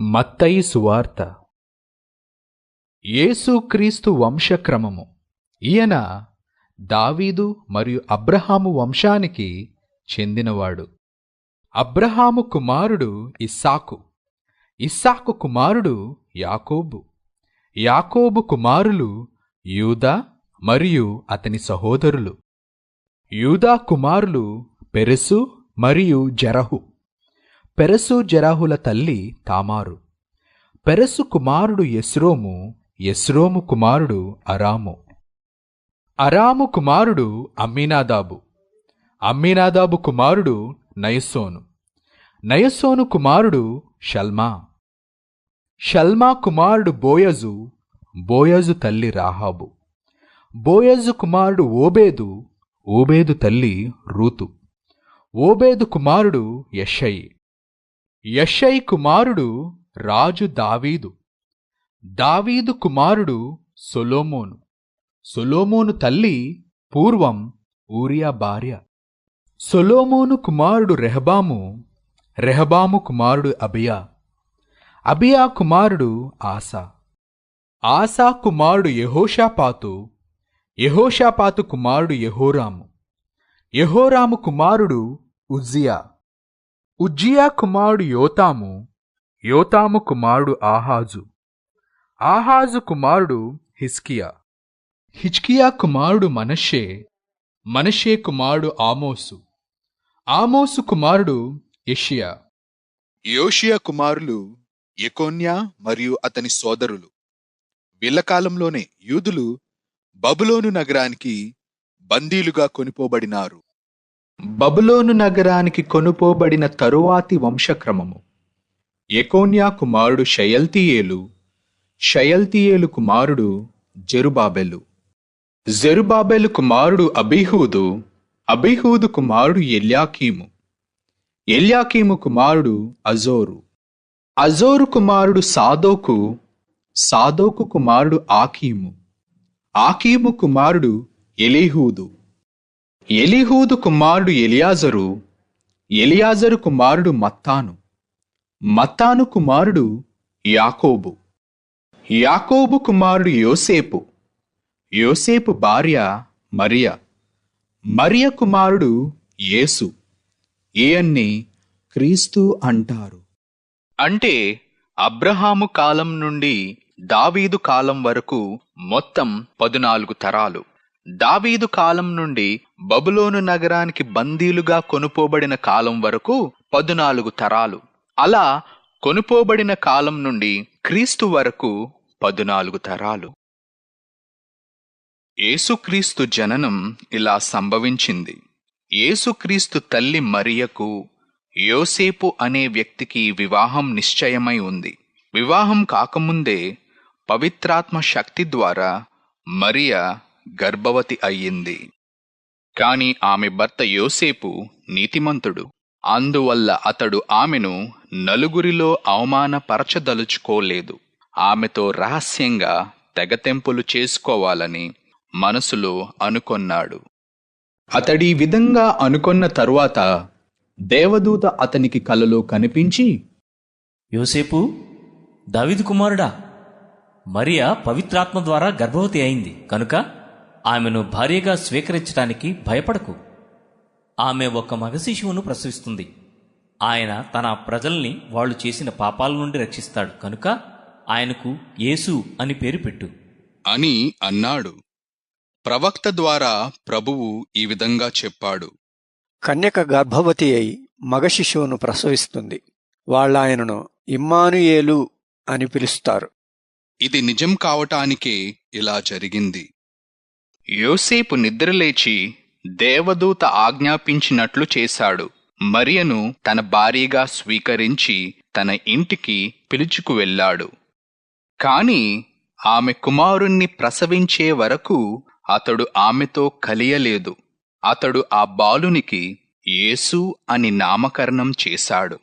మత్తయి సువార్త. యేసుక్రీస్తు వంశక్రమము. ఈయన దావీదు మరియు అబ్రహాము వంశానికి చెందినవాడు. అబ్రహాము కుమారుడు ఇస్సాకు. ఇస్సాకు కుమారుడు యాకోబు. యాకోబు కుమారులు యూదా మరియు అతని సహోదరులు. యూదా కుమారులు పెరెసు మరియు జరహు. పెరసు జరాహుల తల్లి తామారు. పెరసు కుమారుడు ఎస్రోము ఎస్రోము కుమారుడు అరాము. అరాము కుమారుడు అమ్మీనాదాబు. అమ్మీనాదాబు కుమారుడు నయసోను నయసోను కుమారుడు షల్మా. షల్మా కుమారుడు బోయజు బోయజు తల్లి రాహాబు. బోయజు కుమారుడు ఓబేదు ఓబేదు తల్లి రూతు. ఓబేదు కుమారుడు యషయి. యషై కుమారుడు రాజు దావీదు. దావీదు కుమారుడు సొలోమోను. సొలోమోను తల్లి పూర్వం ఊరియా భార్య. సొలోమోను కుమారుడు రెహబాము రెహబాము కుమారుడు అబియా. అబియా కుమారుడు ఆసా. ఆసా కుమారుడు యహోషాపాతు యహోషాపాతు కుమారుడు యహోరాము. యహోరాము కుమారుడు ఉజ్జియా. ఉజ్జియా కుమారుడు యోతాము యోతాము కుమారుడు ఆహాజు. ఆహాజు కుమారుడు హిస్కియా హిజ్కియా కుమారుడు మనషే మనషే కుమారుడు ఆమోసు. ఆమోసు కుమారుడు యషియా. యోషియా కుమారులు ఎకోన్యా మరియు అతని సోదరులు. వీళ్ళ కాలంలోనే యూదులు బబులోను నగరానికి బందీలుగా కొనిపోబడినారు. బబులోను నగరానికి కొనుపోబడిన తరువాతి వంశక్రమము. ఎకోన్యా కుమారుడు షయల్తీయేలు షయల్తీయేలు కుమారుడు జెరుబాబెలు. జెరుబాబెలు కుమారుడు అబీహూదు అబీహూదు కుమారుడు ఎల్యాకీము. ఎల్యాకీము కుమారుడు అజోరు. అజోరు కుమారుడు సాదోకు సాదోకు కుమారుడు ఆకీము. ఆకీము కుమారుడు ఎలీహూదు. ఎలిహూదు కుమారుడు ఎలియాజరు ఎలియాజరు కుమారుడు మత్తాను. మత్తాను కుమారుడు యాకోబు. యాకోబు కుమారుడు యోసేపు. యోసేపు భార్య మరియ. మరియ కుమారుడు యేసు. ఈయన్ని క్రీస్తు అంటారు. అంటే అబ్రహాము కాలం నుండి దావీదు కాలం వరకు మొత్తం పదునాలుగు తరాలు. దావీదు కాలం నుండి బబులోను నగరానికి బందీలుగా కొనుపోబడిన కాలం వరకు పదునాలుగు తరాలు. అలా కొనుపోబడిన కాలం నుండి క్రీస్తు వరకు పదునాలుగు తరాలు. ఏసుక్రీస్తు జననం ఇలా సంభవించింది. ఏసుక్రీస్తు తల్లి మరియకు యోసేపు అనే వ్యక్తికి వివాహం నిశ్చయమై ఉంది. వివాహం కాకముందే పవిత్రాత్మ శక్తి ద్వారా మరియ గర్భవతి అయ్యింది. కాని ఆమె భర్త యోసేపు నీతిమంతుడు. అందువల్ల అతడు ఆమెను నలుగురిలో అవమానపరచదలుచుకోలేదు. ఆమెతో రహస్యంగా తెగతెంపులు చేసుకోవాలని మనసులో అనుకొన్నాడు. అతడి విధంగా అనుకొన్న తరువాత దేవదూత అతనికి కలలో కనిపించి యోసేపు దావిదు కుమారుడా మరియా పవిత్రాత్మ ద్వారా గర్భవతి అయింది. కనుక ఆమెను భార్యగా స్వీకరించడానికి భయపడకు. ఆమె ఒక మగ శిశువును ప్రసవిస్తుంది. ఆయన తన ప్రజల్ని వాళ్ళు చేసిన పాపాల నుండి రక్షిస్తాడు. కనుక ఆయనకు యేసు అని పేరు పెట్టు. అని అన్నాడు. ప్రవక్త ద్వారా ప్రభువు ఈ విధంగా చెప్పాడు. కన్యక గర్భవతి అయి మగ శిశువును ప్రసవిస్తుంది. వాళ్ళాయనను ఇమ్మానుయేలు అని పిలుస్తారు. ఇది నిజం కావటానికే ఇలా జరిగింది. యోసేపు నిద్రలేచి దేవదూత ఆజ్ఞాపించినట్లు చేశాడు. మరియను తన భార్యగా స్వీకరించి తన ఇంటికి పిలుచుకు వెళ్ళాడు. కాని ఆమె కుమారుణ్ణి ప్రసవించే వరకు అతడు ఆమెతో కలియలేదు. అతడు ఆ బాలునికి యేసు అని నామకరణం చేశాడు.